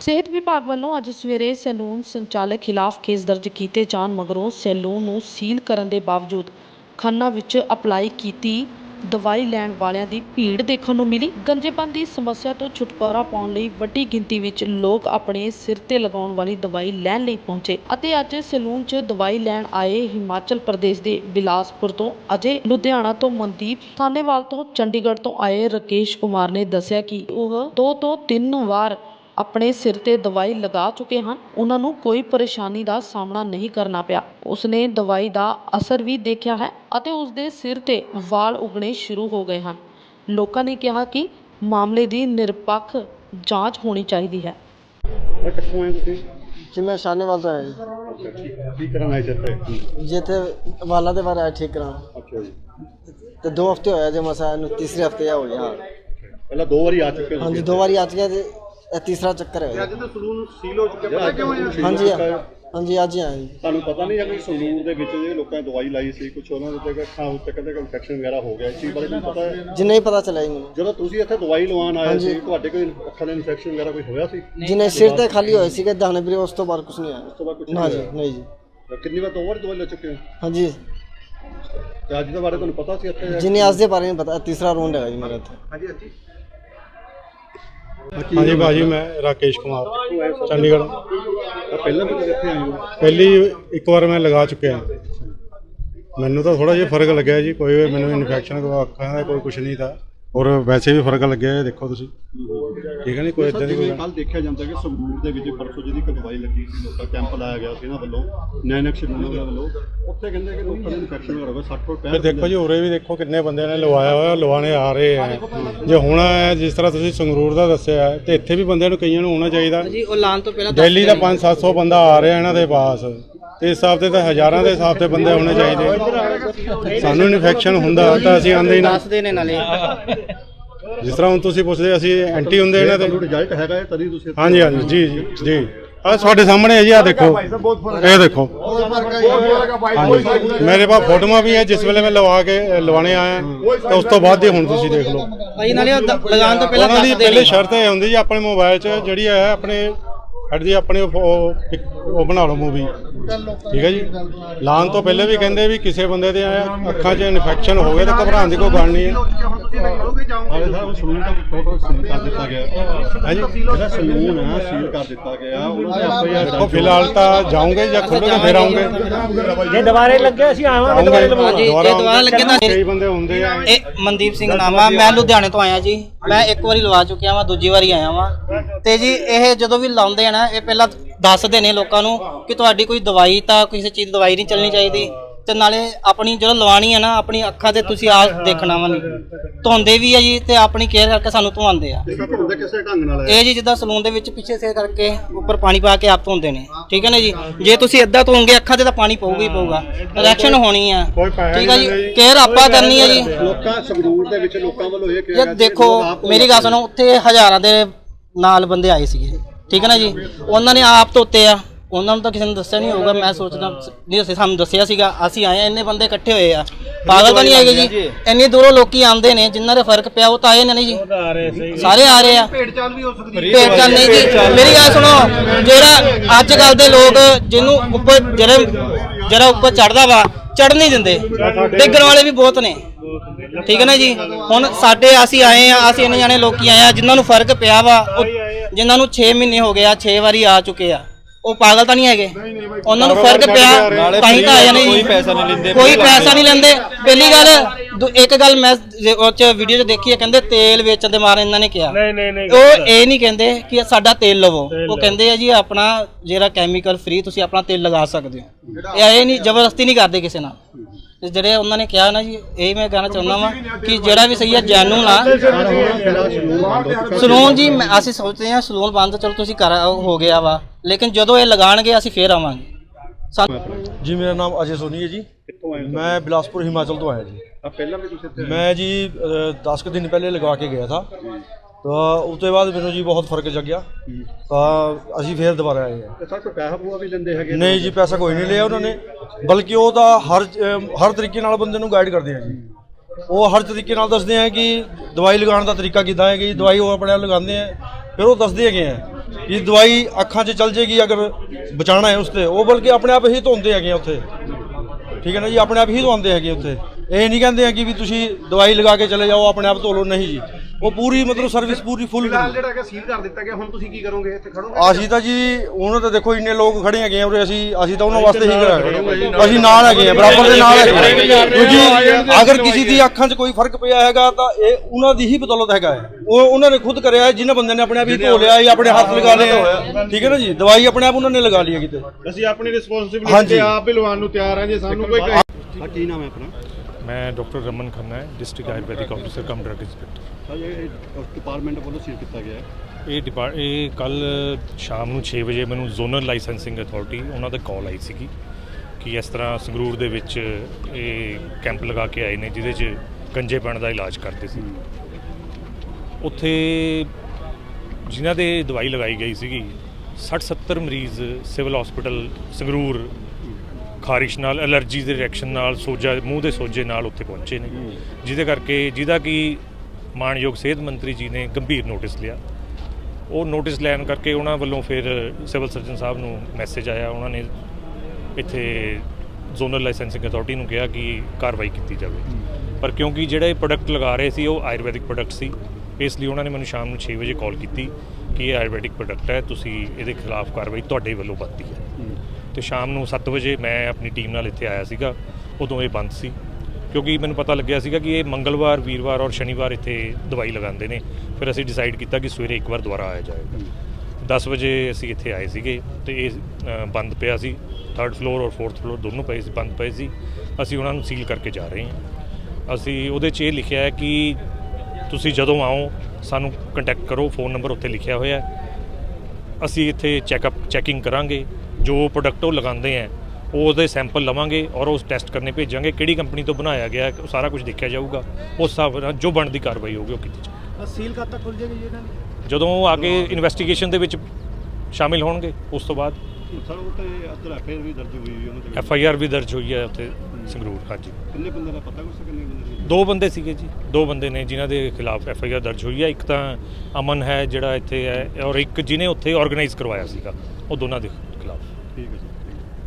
ਸਿਹਤ ਵਿਭਾਗ ਵੱਲੋਂ ਅੱਜ ਸਵੇਰੇ ਸੈਲੂਨ ਸੰਚਾਲਕ ਖਿਲਾਫ ਕੇਸ ਦਰਜ ਕੀਤੇ ਜਾਣ ਮਗਰੋਂ ਸੈਲੂਨ ਨੂੰ ਸੀਲ ਕਰਨ ਦੇ ਬਾਵਜੂਦ ਖੰਨਾ ਵਿੱਚ ਅਪਲਾਈ ਕੀਤੀ ਦਵਾਈ ਲੈਣ ਵਾਲਿਆਂ ਦੀ ਭੀੜ ਦੇਖਣ ਨੂੰ ਮਿਲੀ। ਗੰਜੇਪਨ ਦੀ ਸਮੱਸਿਆ ਤੋਂ ਛੁਟਕਾਰਾ ਪਾਉਣ ਲਈ ਵੱਡੀ ਗਿਣਤੀ ਵਿੱਚ ਲੋਕ ਆਪਣੇ ਸਿਰ ਤੇ ਲਗਾਉਣ ਵਾਲੀ ਦਵਾਈ ਲੈਣ ਲਈ ਪਹੁੰਚੇ ਅਤੇ ਅੱਜ ਸੈਲੂਨ 'ਚ ਦਵਾਈ ਲੈਣ ਆਏ ਹਿਮਾਚਲ ਪ੍ਰਦੇਸ਼ ਦੇ ਬਿਲਾਸਪੁਰ ਤੋਂ ਅਜੇ ਲੁਧਿਆਣਾ ਤੋਂ ਮਨਦੀਪ ਥਾਨੇਵਾਲ ਤੋਂ ਚੰਡੀਗੜ੍ਹ ਤੋਂ ਆਏ ਰਾਕੇਸ਼ ਕੁਮਾਰ ਨੇ ਦੱਸਿਆ ਕਿ ਉਹ ਦੋ ਤੋਂ ਤਿੰਨ ਵਾਰ ਆਪਣੇ ਸਿਰ ਤੇ ਦਵਾਈ ਲਗਾ ਚੁੱਕੇ ਹਨ। ਉਹਨਾਂ ਨੂੰ ਕੋਈ ਪਰੇਸ਼ਾਨੀ ਦਾ ਸਾਹਮਣਾ ਨਹੀਂ ਕਰਨਾ ਪਿਆ। ਉਸਨੇ ਦਵਾਈ ਦਾ ਅਸਰ ਵੀ ਦੇਖਿਆ ਹੈ ਅਤੇ ਉਸਦੇ ਸਿਰ ਤੇ ਵਾਲ ਉਗਣੇ ਸ਼ੁਰੂ ਹੋ ਗਏ ਹਨ। ਲੋਕਾਂ ਨੇ ਕਿਹਾ ਕਿ ਮਾਮਲੇ ਦੀ ਨਿਰਪੱਖ ਜਾਂਚ ਹੋਣੀ ਚਾਹੀਦੀ ਹੈ। ਇਹ ਕਿੱਥੋਂ ਆਏ ਤੁਸੀਂ? ਜੀ ਮੈਂ ਸਾਹਨੇਵਾਲ ਤੋਂ ਆਇਆ ਜੀ। ਅੱਛਾ ਠੀਕ ਹੈ। ਕੀ ਕਰਨ ਆਏ ਸੀ ਇੱਥੇ? ਜਿੱਥੇ ਵਾਲਾਂ ਦੇ ਬਾਰੇ ਆਇਆ ਠੀਕ ਕਰਾਂ। ਅੱਛਾ ਜੀ। ਤੇ ਦੋ ਹਫ਼ਤੇ ਹੋਇਆ ਜੇ ਮਸਾ ਨੂੰ ਤੀਸਰੇ ਹਫ਼ਤੇ ਆ ਹੋ ਗਿਆ। ਪਹਿਲਾਂ ਦੋ ਵਾਰੀ ਆ ਚੁੱਕੇ ਹਾਂਜੀ ਦੋ ਵਾਰੀ ਆ ਚੁੱਕਿਆ ਤੇ ਇਹ ਤੀਸਰਾ ਚੱਕਰ ਹੈ ਅੱਜ ਤਾਂ ਸਲੂਨ ਸੀਲ ਹੋ ਚੁੱਕਿਆ। ਪਤਾ ਕਿਉਂ ਹੋਇਆ? ਹਾਂਜੀ ਹਾਂਜੀ ਅੱਜ ਹੀ ਜੀ। ਤੁਹਾਨੂੰ ਪਤਾ ਨਹੀਂ ਹੈ ਕਿ ਸਲੂਨ ਦੇ ਵਿੱਚ ਜਿਹੜੇ ਲੋਕਾਂ ਨੇ ਦਵਾਈ ਲਾਈ ਸੀ ਕੁਝ ਉਹਨਾਂ ਦੇ ਉੱਤੇ ਅੱਖਾਂ ਉੱਤੇ ਕਹਿੰਦੇ ਕਿ ਇਨਫੈਕਸ਼ਨ ਵਗੈਰਾ ਹੋ ਗਿਆ ਇਸ ਚੀਜ਼ ਬਾਰੇ ਤੁਹਾਨੂੰ ਪਤਾ ਹੈ? ਜੀ ਨਹੀਂ ਪਤਾ ਚੱਲਿਆ ਜੀ ਮੈਨੂੰ। ਜਦੋਂ ਤੁਸੀਂ ਇੱਥੇ ਦਵਾਈ ਲਵਾਉਣ ਆਏ ਹਾਂਜੀ। ਸੀ ਤੁਹਾਡੇ ਕੋਈ ਅੱਖਾਂ ਦੇ ਇਨਫੈਕਸ਼ਨ ਵਗੈਰਾ ਕੋਈ ਹੋਇਆ ਸੀ? ਜੀ ਨਹੀਂ ਸਿਰ ਤੇ ਖਾਲੀ ਹੋਏ ਸੀਗੇ ਦਾਣੇ ਵੀਰੇ ਉਸ ਤੋਂ ਬਾਅਦ ਕੁਝ ਨਹੀਂ ਉਸ ਆਇਆ ਤੋਂ ਬਾਅਦ ਕੁਝ ਨਾ ਜੀ ਨਹੀਂ ਜੀ। ਕਿੰਨੀ ਵਾਰ ਦੋ ਵਾਰ ਦਵਾਈ ਲੈ ਚੁੱਕੇ ਹੋ? ਹਾਂਜੀ। ਤੇ ਅੱਜ ਦੇ ਬਾਰੇ ਤੁਹਾਨੂੰ ਪਤਾ ਸੀ ਇੱਥੇ? ਜੀ ਨਹੀਂ ਅੱਜ ਦੇ ਬਾਰੇ ਨਹੀਂ ਪਤਾ ਇਹ ਤੀਸਰਾ ਰਾਉਂਡ ਹੈਗਾ ਜੀ ਮੇਰਾ ਇੱਥੇ। ਹਾਂਜੀ ਹਾਂਜੀ। ਹਾਂਜੀ ਭਾਜੀ ਮੈਂ ਰਾਕੇਸ਼ ਕੁਮਾਰ ਚੰਡੀਗੜ੍ਹ। ਪਹਿਲਾਂ ਵੀ ਇੱਥੇ ਆਏ ਹੋ? ਪਹਿਲੀ ਇੱਕ ਵਾਰ ਮੈਂ ਲਗਾ ਚੁੱਕਿਆ ਮੈਨੂੰ ਤਾਂ ਥੋੜਾ ਜਿਹਾ ਫ਼ਰਕ ਲੱਗਿਆ ਜੀ ਕੋਈ ਮੈਨੂੰ ਇਨਫੈਕਸ਼ਨ ਕੋਈ ਅੱਖਾਂ ਦਾ ਕੋਈ ਕੁਛ ਨਹੀਂ ਤਾਂ। ਔਰ ਵੈਸੇ ਵੀ ਫ਼ਰਕ ਲੱਗਿਆ ਇਹ ਦੇਖੋ ਤੁਸੀਂ। ਠੀਕ ਹੈ ਨਹੀਂ ਕੋਈ ਇਦਾਂ ਦੀ ਕੋਈ ਗੱਲ ਕੱਲ ਦੇਖਿਆ ਜਾਂਦਾ ਕਿ ਸੰਗਰੂਰ ਦੇ ਵਿੱਚ ਪਰਸੋਂ ਜਿਹਦੀ ਇੱਕ ਦਵਾਈ ਲੱਗੀ ਸੀ ਲੋਕਾਂ ਕੈਂਪ ਲਾਇਆ ਗਿਆ ਸੀ ਇਹਨਾਂ ਵੱਲੋਂ ਨੈਨਕ ਦੇ ਵੱਲੋਂ। ਉੱਥੇ ਕਹਿੰਦੇ ਕਿ ਲੋਕਾਂ ਦੇ ਇਨਫੈਕਸ਼ਨ ਹੋ ਗਿਆ 60 ਤੋਂ ਫਿਰ 65 ਦੇਖੋ ਜੀ ਉਰੇ ਵੀ ਦੇਖੋ ਕਿੰਨੇ ਬੰਦਿਆਂ ਨੇ ਲਵਾਇਆ ਹੋਇਆ ਲਵਾਣੇ ਆ ਰਹੇ ਆ। ਜੇ ਹੁਣ ਜਿਸ ਤਰ੍ਹਾਂ ਤੁਸੀਂ ਸੰਗਰੂਰ ਦਾ ਦੱਸਿਆ ਹੈ, ਤੇ ਇੱਥੇ ਵੀ ਬੰਦਿਆਂ ਨੂੰ ਕਈਆਂ ਨੂੰ ਹੋਣਾ ਚਾਹੀਦਾ। ਜੀ ਉਹ ਲਾਣ ਤੋਂ ਪਹਿਲਾਂ ਦਿੱਲੀ ਦਾ 5-700 ਬੰਦਾ ਆ ਰਿਹਾ ਇਹਨਾਂ ਦੇ ਪਾਸ। ਤੇ ਇਸ ਹਿਸਾਬ ਤੇ ਤਾਂ ਹਜ਼ਾਰਾਂ ਦੇ ਹਿਸਾਬ ਤੇ ਬੰਦੇ ਹੋਣੇ ਚਾਹੀਦੇ। ਸਾਨੂੰ ਇਨਫੈਕਸ਼ਨ ਹੁੰਦਾ ਤਾਂ ਅਸੀਂ ਆਂਦੇ ਹੀ ਨਾ। ਦੱਸਦੇ ਨੇ ਨਾਲੇ। ਜਿਸ ਤਰ੍ਹਾਂ ਹੁਣ ਤੁਸੀਂ ਪੁੱਛਦੇ ਅਸੀਂ ਐਂਟੀ ਹੁੰਦੇ ਇਹਨਾਂ ਤੇ ਰਿਜ਼ਲਟ ਹੈਗਾ ਹੈ ਤਦੀ ਤੁਸੀਂ ਹਾਂਜੀ ਹਾਂਜੀ ਜੀ ਜੀ ਜੀ। ਆ ਤੁਹਾਡੇ ਸਾਹਮਣੇ ਹੈ ਜੀ ਆ ਦੇਖੋ। ਇਹ ਦੇਖੋ। ਹਾਂਜੀ। ਮੇਰੇ ਪਾਸ ਫੋਟੋਆਂ ਵੀ ਹੈ ਜਿਸ ਵੇਲੇ ਮੈਂ ਲਵਾ ਕੇ ਲਵਾਣੇ ਆਇਆ ਤਾਂ ਉਸ ਤੋਂ ਬਾਅਦ ਦੀ ਹੁਣ ਤੁਸੀਂ ਦੇਖ ਲਓ। ਭਾਈ ਨਾਲੇ ਦ- ਲਗਾਉਣ ਤੋਂ ਪਹਿਲਾਂ ਦੀ ਪਹਿਲੇ ਸ਼ਰਤ ਇਹ ਹੁੰਦੀ ਜੀ ਆਪਣੇ ਮੋਬਾਈਲ 'ਚ ਜਿਹੜੀ ਹੈ ਆਪਣੇ ਹੈਡ ਦੀ ਆਪਣੀ ਉਹ ਉਹ ਬਣਾ ਲਓ ਮੂਵੀ ਠੀਕ ਹੈ ਜੀ? ਲਾਣ ਤੋਂ ਪਹਿਲੇ ਵੀ ਕਹਿੰਦੇ ਵੀ ਕਿਸੇ ਬੰਦੇ ਦੇ ਅੱਖਾਂ 'ਚ ਇਨਫੈਕਸ਼ਨ ਹੋ ਗਿਆ ਤਾਂ ਘਬਰਾਉਣ ਦੀ ਕੋਈ ਗੱਲ ਨਹੀਂ ਹੈ। ਹਾਲੇ ਸਰ ਉਹ ਸਲੂਨ ਤਾਂ ਟੋਟਲ ਸੀਲ ਕਰ ਦਿੱਤਾ ਗਿਆ। ਹਾਂਜੀ ਜਿਹੜਾ ਸਲੂਨ ਹੈ ਸੀਲ ਕਰ ਦਿੱਤਾ ਗਿਆ ਉਹਨਾਂ ਦੇ ਆਪੇ ਯਾਰ ਦੇਖੋ ਫਿਲਹਾਲ ਤਾਂ ਜਾਓਗੇ ਜਾਂ ਖੁੱਲੋਗੇ ਫਿਰ ਆਉਂਗੇ ਜੇ ਦੁਬਾਰੇ ਲੱਗੇ ਅਸੀਂ ਆਵਾਂਗੇ ਦੁਬਾਰੇ ਜੇ ਲੱਗੇ ਤਾਂ ਕਈ ਬੰਦੇ ਹੁੰਦੇ ਆ। ਇਹ ਮਨਦੀਪ ਸਿੰਘ ਨਾਮ ਆ ਮੈਂ ਲੁਧਿਆਣੇ ਤੋਂ ਆਇਆ ਜੀ। ਮੈਂ ਇੱਕ ਵਾਰੀ ਲਵਾ ਚੁੱਕਿਆ ਵਾਂ, ਦੂਜੀ ਵਾਰੀ ਆਇਆ ਵਾਂ। ਤੇ ਜੀ, ਇਹ ਜਦੋਂ ਵੀ ਲਾਉਂਦੇ ਆ ਨਾ, ਇਹ ਪਹਿਲਾਂ ਦੱਸਦੇ ਨੇ ਲੋਕਾਂ ਨੂੰ ਕਿ ਤੁਹਾਡੀ ਕੋਈ ਦਵਾਈ ਤਾਂ ਕਿਸੇ ਚੀਜ਼ ਦੀ ਦਵਾਈ ਨਹੀਂ ਚੱਲਣੀ ਚਾਹੀਦੀ। ਤੇ ਨਾਲੇ ਆਪਣੀ ਜਦੋਂ ਲਵਾਣੀ ਹੈ ਨਾ ਆਪਣੀ ਅੱਖਾਂ ਤੇ ਤੁਸੀਂ ਆ ਦੇਖਣਾ ਵਾ ਨਹੀਂ। ਧੋਂਦੇ ਵੀ ਆ ਜੀ ਤੇ ਆਪਣੀ ਕੇਅਰ ਕਰਕੇ ਸਾਨੂੰ ਧਵਾਉਂਦੇ ਆ। ਹੁੰਦੇ ਕਿਸੇ ਢੰਗ ਨਾਲ ਹੈ ਇਹ ਜੀ ਜਿੱਦਾਂ ਸਲੂਨ ਦੇ ਵਿੱਚ ਪਿੱਛੇ ਸੇ ਕਰਕੇ ਉੱਪਰ ਪਾਣੀ ਪਾ ਕੇ ਆਪ ਧੋਂਦੇ ਨੇ। ਠੀਕ ਹੈ ਨਾ ਜੀ? ਜੇ ਤੁਸੀਂ ਇਦਾਂ ਧੋਓਗੇ ਅੱਖਾਂ ਤੇ ਤਾਂ ਪਾਣੀ ਪਊਗਾ ਹੀ ਪਊਗਾ। ਰਿਐਕਸ਼ਨ ਹੋਣੀ ਆ। ਠੀਕ ਹੈ ਜੀ? ਕੇਅਰ ਆਪਾਂ ਕਰਨੀ ਹੈ ਜੀ। ਲੋਕਾਂ ਸੰਗਰੂਰ ਦੇ ਵਿੱਚ ਲੋਕਾਂ ਵੱਲੋਂ ਇਹ ਕਿਹਾ ਜੇ ਦੇਖੋ ਮੇਰੀ ਗੱਲ ਸੁਣੋ ਉੱਥੇ ਹਜ਼ਾਰਾਂ ਦੇ ਨਾਲ ਬੰਦੇ ਆਏ ਸੀਗੇ। ਠੀਕ ਹੈ ਨਾ ਜੀ? ਉਹਨਾਂ ਨੇ ਆਪ ਧੋਤੇ ਆ। ਉਹਨਾਂ ਨੂੰ ਤਾਂ ਕਿਸੇ ਨੂੰ ਦੱਸਿਆ ਨਹੀਂ ਹੋਊਗਾ ਮੈਂ ਸੋਚਦਾ ਨਹੀਂ ਅਸੀਂ ਸਾਨੂੰ ਦੱਸਿਆ ਸੀਗਾ ਅਸੀਂ ਆਏ ਆ, ਇੰਨੇ ਬੰਦੇ ਇਕੱਠੇ ਹੋਏ ਆ। ਪਾਗਲ ਤਾਂ ਨਹੀਂ ਹੈਗੇ ਜੀ। ਇੰਨੀ ਦੂਰੋਂ ਲੋਕੀ ਆਉਂਦੇ ਨੇ ਜਿਨ੍ਹਾਂ ਦੇ ਫ਼ਰਕ ਪਿਆ ਉਹ ਤਾਂ ਆਏ ਨੇ ਨਹੀਂ ਜੀ। ਸਾਰੇ ਆ ਰਹੇ ਆ। ਭੇਡ ਚਾਲ ਵੀ ਹੋ ਸਕਦੀ ਭੇਡ ਚਾਲ ਨਹੀਂ ਜੀ। ਮੇਰੀ ਗੱਲ ਸੁਣੋ ਜਿਹੜਾ ਅੱਜ ਕੱਲ ਦੇ ਲੋਕ ਜਿਹਨੂੰ ਉੱਪਰ ਜਿਹੜੇ ਜਿਹੜਾ ਉੱਪਰ ਚੜਦਾ ਵਾ ਚੜ ਨਹੀਂ ਦਿੰਦੇ। ਡਿੱਗਣ ਵਾਲੇ ਵੀ ਬਹੁਤ ਨੇ। ਠੀਕ ਹੈ ਨਾ ਜੀ? ਹੁਣ ਸਾਡੇ ਅਸੀਂ ਆਏ ਆ ਅਸੀਂ ਇੰਨੇ ਜਾਣੇ ਲੋਕੀ ਆਏ ਆ ਜਿਨ੍ਹਾਂ ਨੂੰ ਫ਼ਰਕ ਪਿਆ ਵਾ ਉਹ- ਜਿਨ੍ਹਾਂ ਨੂੰ 6 ਮਹੀਨੇ ਹੋ ਗਏ ਆ 6 ਵਾਰੀ ਆ ਚੁੱਕੇ ਆ। ਉਹ ਪਾਗਲ ਤਾਂ ਨਹੀਂ ਹੈਗੇ। ਉਹਨਾਂ ਨੂੰ ਫ਼ਰਕ ਪਿਆ। ਤਾਂ ਹੀ ਤਾਂ ਆਏ ਨੇ ਕੋਈ ਪੈਸਾ ਨਹੀਂ ਲੈਂਦੇ ਕੋਈ ਪੈਸਾ ਨਹੀਂ ਲੈਂਦੇ। ਪਹਿਲੀ ਗੱਲ ਦੂ- ਇੱਕ ਗੱਲ ਮੈਂ ਜੇ ਉਹ ਚ ਵੀਡੀਓ 'ਚ ਦੇਖੀ ਹੈ ਕਹਿੰਦੇ ਤੇਲ ਵੇਚਣ ਦੇ ਮਾਰੇ ਇਹਨਾਂ ਨੇ ਕਿਹਾ। ਨਹੀਂ ਨਹੀਂ ਨਹੀਂ। ਉਹ ਇਹ ਨਹੀਂ ਕਹਿੰਦੇ ਕਿ ਸਾਡਾ ਤੇਲ ਲਵੋ। ਉਹ ਕਹਿੰਦੇ ਆ ਜੀ ਆਪਣਾ ਜਿਹੜਾ ਕੈਮੀਕਲ ਫ੍ਰੀ ਤੁਸੀਂ ਆਪਣਾ ਤੇਲ ਲਗਾ ਸਕਦੇ ਹੋ। ਇਹ ਇਹ ਨਹੀਂ ਜ਼ਬਰਦਸਤੀ ਨਹੀਂ ਕਰਦੇ ਕਿਸੇ ਨਾਲ। ਜਿਹੜੇ ਉਹਨਾਂ ਨੇ ਕਿਹਾ ਨਾ ਜੀ ਇਹ ਮੈਂ ਕਹਿਣਾ ਚਾਹੁੰਦਾ ਵਾਂ ਕਿ ਜਿਹੜਾ ਵੀ ਸਹੀ ਹੈ ਜੈਨੂਨ ਆ। ਸਲੂਨ ਜੀ ਮੈਂ- ਅਸੀਂ ਸੋਚਦੇ ਹਾਂ ਸਲੂਨ ਬੰਦ ਚਲੋ ਤੁਸੀਂ ਕਰ ਹੋ ਗਿਆ ਵਾ। ਲੇਕਿਨ ਜਦੋਂ ਇਹ ਲਗਾਣਗੇ ਅਸੀਂ ਫੇਰ ਆਵਾਂਗੇ। ਸਾਨੂੰ ਜੀ ਮੇਰਾ ਨਾਮ ਅਜੇ ਸੋਨੀ ਹੈ ਜੀ। ਕਿੱਥੋਂ ਆਏ ਮੈਂ ਬਿਲਾਸਪੁਰ ਹਿਮਾਚਲ ਤੋਂ ਆਇਆ ਜੀ। ਆ ਪਹਿਲਾਂ ਵੀ ਤੁਸੀਂ ਇੱਥੇ ਮੈਂ ਜੀ 10 ਕੁ ਦਿਨ ਪਹਿਲੇ ਲਗਵਾ ਕੇ ਗਿਆ ਥਾ। ਤਾਂ ਉਸ ਤੋਂ ਬਾਅਦ ਮੈਨੂੰ ਜੀ ਬਹੁਤ ਫ਼ਰਕ ਜਗਿਆ। ਤਾਂ ਅਸੀਂ ਫੇਰ ਦੁਬਾਰਾ ਆਏ ਹਾਂ। ਤੇ ਸਰ ਕੋਈ ਪੈਸਾ ਪੂਆ ਵੀ ਲੈਂਦੇ ਹੈਗੇ ਨਹੀਂ ਜੀ ਪੈਸਾ ਕੋਈ ਨਹੀਂ ਲਿਆ ਉਹਨਾਂ ਨੇ। ਬਲਕਿ ਉਹ ਤਾਂ ਹਰ ਹਰ ਤਰੀਕੇ ਨਾਲ ਬੰਦੇ ਨੂੰ ਗਾਈਡ ਕਰਦੇ ਆ ਜੀ। ਉਹ ਹਰ ਤਰੀਕੇ ਨਾਲ ਦੱਸਦੇ ਆ ਕਿ ਦਵਾਈ ਲਗਾਉਣ ਦਾ ਤਰੀਕਾ ਕਿੱਦਾਂ ਹੈ ਕਿ ਦਵਾਈ ਉਹ ਆਪਣੇ ਆਪ ਲਗਾਉਂਦੇ ਆ ਫਿਰ ਉਹ ਦੱਸਦੇ ਹੈਗੇ ਆ ਇਹ ਦਵਾਈ ਅੱਖਾਂ 'ਚ ਚਲ ਜੇਗੀ ਅਗਰ ਬਚਾਣਾ ਹੈ ਉਸ ਤੇ ਉਹ ਬਲਕਿ ਆਪਣੇ ਆਪ ਹੀ ਧੋਂਦੇ ਹੈਗੇ ਆ ਉੱਥੇ। ਠੀਕ ਹੈ ਨਾ ਜੀ ਆਪਣੇ ਆਪ ਹੀ ਧੋਂਦੇ ਹੈਗੇ ਉੱਥੇ। ਇਹ ਨਹੀਂ ਕਹਿੰਦੇ ਆ ਕਿ ਵੀ ਤੁਸੀਂ ਦਵਾਈ ਲਗਾ ਕੇ ਚਲੇ ਜਾਓ ਆਪਣੇ ਆਪ ਧੋ ਲਓ। ਨਹੀਂ ਜੀ। ਉਹ ਪੂਰੀ ਮਤਲਬ ਸਰਵਿਸ ਪੂਰੀ ਫੁੱਲ ਜਿਹੜਾ ਕਿ ਸੀਲ ਕਰ ਦਿੱਤਾ ਗਿਆ ਹੁਣ ਤੁਸੀਂ ਕੀ ਕਰੋਗੇ? ਇੱਥੇ ਖੜੋਗੇ? ਅਸੀਂ ਤਾਂ ਜੀ ਉਹਨਾਂ ਤਾਂ ਦੇਖੋ ਇੰਨੇ ਲੋਕ ਖੜੇ ਹੈਗੇ ਆ ਉਰੇ ਅਸੀਂ ਅਸੀਂ ਤਾਂ ਉਹਨਾਂ ਵਾਸਤੇ ਹੀ ਕਰਾਂਗੇ। ਅਸੀਂ ਨਾਲ ਹੈਗੇ ਆ ਬਰਾਬਰ ਦੇ ਨਾਲ ਹੈਗੇ ਆ। ਕਿਉਂਕਿ ਅਗਰ ਕਿਸੇ ਦੀ ਅੱਖਾਂ 'ਚ ਕੋਈ ਫ਼ਰਕ ਪਿਆ ਹੈਗਾ ਤਾਂ ਇਹ ਉਹਨਾਂ ਦੀ ਹੀ ਬਦੌਲਤ ਹੈਗਾ ਹੈ। ਉਹ ਉਹਨਾਂ ਨੇ ਖੁਦ ਕਰਿਆ ਹੈ ਜਿਨ੍ਹਾਂ ਬੰਦੇ ਨੇ ਆਪਣੇ ਆਪ ਹੀ ਧੋ ਲਿਆ ਜਾਂ ਆਪਣੇ ਹੱਥ ਲਗਾ ਲਏ ਹੈ। ਠੀਕ ਹੈ ਨਾ ਜੀ? ਦਵਾਈ ਆਪਣੇ ਆਪ ਉਹਨਾਂ ਨੇ ਲਗਾ ਲਈ ਹੈ ਕਿਤੇ। ਅਸੀਂ ਆਪਣੀ ਰਿਸਪੌਂਸਿਬਿਲਿਟੀ ਆਪ ਹੀ ਲਵਾਉਣ ਨੂੰ ਤਿਆਰ ਹਾਂ ਜੇ ਸਾਨੂੰ ਕੋਈ ਕਹੇ ਹਾਂ ਕੀ ਨਾਮ ਹੈ ਆਪਣਾ? ਮੈਂ ਡਾਕਟਰ ਰਮਨ ਖੰਨਾ ਹੈ district Ayurvedic officer cum drug inspector sir ਇਹ ਡਿਪਾਰਟਮੈਂਟ ਵੱਲੋਂ ਸੀਲ ਕੀਤਾ ਗਿਆ ਹੈ। ਇਹ ਡਿਪਾਰਟ ਇਹ ਕੱਲ ਸ਼ਾਮ ਨੂੰ 6 ਵਜੇ ਮੈਨੂੰ ਜ਼ੋਨਲ ਲਾਇਸੈਂਸਿੰਗ ਅਥਾਰਟੀ ਉਹਨਾਂ ਦਾ ਕਾਲ ਆਈ ਸੀਗੀ ਕਿ ਇਸ ਤਰ੍ਹਾਂ ਸੰਗਰੂਰ ਦੇ ਵਿੱਚ ਇਹ ਕੈਂਪ ਲਗਾ ਕੇ ਆਏ ਨੇ ਜਿਹਦੇ 'ਚ ਗੰਜੇਪਣ ਦਾ ਇਲਾਜ ਕਰਦੇ ਸੀ। ਉੱਥੇ ਜਿਨ੍ਹਾਂ ਦੇ ਦਵਾਈ ਲਗਾਈ ਗਈ ਸੀਗੀ 60 70 ਮਰੀਜ਼ ਸਿਵਲ ਹਸਪੀਟਲ ਸੰਗਰੂਰ ਖਾਰਿਸ਼ ਨਾਲ ਐਲਰਜੀ ਦੇ ਰਿਐਕਸ਼ਨ ਨਾਲ ਸੋਜਾ ਮੂੰਹ ਦੇ ਸੋਜੇ ਨਾਲ ਉੱਥੇ ਪਹੁੰਚੇ ਨੇ। ਜਿਹਦੇ ਕਰਕੇ ਜਿਹਦਾ ਕਿ ਮਾਨਯੋਗ ਸਿਹਤ ਮੰਤਰੀ ਜੀ ਨੇ ਗੰਭੀਰ ਨੋਟਿਸ ਲਿਆ। ਉਹ ਨੋਟਿਸ ਲੈਣ ਕਰਕੇ ਉਹਨਾਂ ਵੱਲੋਂ ਫਿਰ ਸਿਵਲ ਸਰਜਨ ਸਾਹਿਬ ਨੂੰ ਮੈਸੇਜ ਆਇਆ। ਉਹਨਾਂ ਨੇ ਇੱਥੇ ਜ਼ੋਨਲ ਲਾਇਸੈਂਸਿੰਗ ਅਥਾਰਟੀ ਨੂੰ ਕਿਹਾ ਕਿ ਕਾਰਵਾਈ ਕੀਤੀ ਜਾਵੇ। ਪਰ ਕਿਉਂਕਿ ਜਿਹੜੇ ਪ੍ਰੋਡਕਟ ਲਗਾ ਰਹੇ ਸੀ ਉਹ ਆਯੁਰਵੈਦਿਕ ਪ੍ਰੋਡਕਟ ਸੀ। ਇਸ ਲਈ ਉਹਨਾਂ ਨੇ ਮੈਨੂੰ ਸ਼ਾਮ ਨੂੰ 6 ਵਜੇ ਕਾਲ ਕੀਤੀ ਕਿ ਇਹ ਆਯੁਰਵੈਦਿਕ ਪ੍ਰੋਡਕਟ ਹੈ ਤੁਸੀਂ ਇਹਦੇ ਖਿਲਾਫ ਕਾਰਵਾਈ ਤੁਹਾਡੇ ਵੱਲੋਂ ਬਣਦੀ ਹੈ। ਤੇ ਸ਼ਾਮ ਨੂੰ 7 ਵਜੇ ਮੈਂ ਆਪਣੀ ਟੀਮ ਨਾਲ ਇੱਥੇ ਆਇਆ ਸੀਗਾ। ਉਦੋਂ ਇਹ ਬੰਦ ਸੀ। ਕਿਉਂਕਿ ਮੈਨੂੰ ਪਤਾ ਲੱਗਿਆ ਸੀਗਾ ਕਿ ਇਹ ਮੰਗਲਵਾਰ, ਵੀਰਵਾਰ ਔਰ ਸ਼ਨੀਵਾਰ ਇੱਥੇ ਦਵਾਈ ਲਗਾਉਂਦੇ ਨੇ। ਫਿਰ ਅਸੀਂ ਡਿਸਾਈਡ ਕੀਤਾ ਕਿ ਸਵੇਰੇ ਇੱਕ ਵਾਰ ਦੁਬਾਰਾ ਆਇਆ ਜਾਏਗਾ। 10 ਵਜੇ ਅਸੀਂ ਇੱਥੇ ਆਏ ਸੀਗੇ ਤੇ ਇਹ ਬੰਦ ਪਿਆ ਸੀ। ਥਰਡ ਫਲੋਰ ਔਰ ਫੋਰਥ ਫਲੋਰ ਦੋਨੋਂ ਪਏ ਸੀ, ਬੰਦ ਪਏ ਸੀ। ਅਸੀਂ ਉਹਨਾਂ ਨੂੰ ਸੀਲ ਕਰਕੇ ਜਾ ਰਹੇ ਹਾਂ। ਅਸੀਂ ਉਹਦੇ 'ਚ ਇਹ ਲਿਖਿਆ ਹੈ ਕਿ ਤੁਸੀਂ ਜਦੋਂ ਆਓ, ਸਾਨੂੰ ਕੰਟੈਕਟ ਕਰੋ। ਫੋਨ ਨੰਬਰ ਉੱਤੇ ਲਿਖਿਆ ਹੋਇਆ ਹੈ। ਅਸੀਂ ਇੱਥੇ ਚੈੱਕਅਪ ਚੈਕਿੰਗ ਕਰਾਂਗੇ। ਜੋ ਪ੍ਰੋਡਕਟ ਉਹ ਲਗਾਉਂਦੇ ਆ ਉਹ ਉਹਦੇ ਸੈਂਪਲ ਲਵਾਂਗੇ ਔਰ ਉਸ ਟੈਸਟ ਕਰਨੇ ਭੇਜਾਂਗੇ ਕਿਹੜੀ ਕੰਪਨੀ ਤੋਂ ਬਣਾਇਆ ਗਿਆ ਹੈ, ਉਹ ਸਾਰਾ ਕੁਝ ਦੇਖਿਆ ਜਾਊਗਾ। ਉਸ ਹਿਸਾਬ ਨਾਲ ਜੋ ਬਣਦੀ ਕਾਰਵਾਈ ਹੋਊਗੀ ਉਹ ਕੀਤੀ ਜਾਊਗੀ। ਸੀਲ ਖਾਤਾ ਖੁੱਲ ਜਾਏਗਾ ਜੀ ਇਹਨਾਂ ਦੀ? ਜਦੋਂ ਉਹ ਆ ਕੇ ਇਨਵੈਸਟੀਗੇਸ਼ਨ ਦੇ ਵਿੱਚ ਸ਼ਾਮਿਲ ਹੋਣਗੇ ਉਸ ਤੋਂ ਬਾਅਦ। ਸਰ ਉਹ ਤੇ ਅਦਰ ਐਫਆਈਆਰ ਵੀ ਦਰਜ ਹੋਈ ਹੈ ਉਹਨਾਂ ਦੇ ਐਫ ਆਈ ਆਰ ਵੀ ਦਰਜ ਹੋਈ ਹੈ ਉੱਥੇ ਸੰਗਰੂਰ ਹਾਂਜੀ। ਕਿੰਨੇ ਬੰਦੇ ਦਾ ਪਤਾ ਕੁਛ ਕਿੰਨੇ ਬੰਦੇ ਦਾ? ਦੋ ਬੰਦੇ ਸੀਗੇ ਜੀ ਦੋ ਬੰਦੇ ਨੇ ਜਿਨ੍ਹਾਂ ਦੇ ਖਿਲਾਫ ਐਫ ਆਈ ਆਰ ਦਰਜ ਹੋਈ ਹੈ ਇੱਕ ਤਾਂ ਅਮਨ ਹੈ ਜਿਹੜਾ ਇੱਥੇ ਹੈ ਔਰ ਇੱਕ ਜਿਹਨੇ ਉੱਥੇ ਆਰਗੇਨਾਈਜ਼ ਕਰਵਾਇਆ ਸੀਗਾ ਉਹ ਦੋਨਾਂ ਦੇ। ਖਿਲਾਫ ਠੀਕ ਹੈ ਸਰ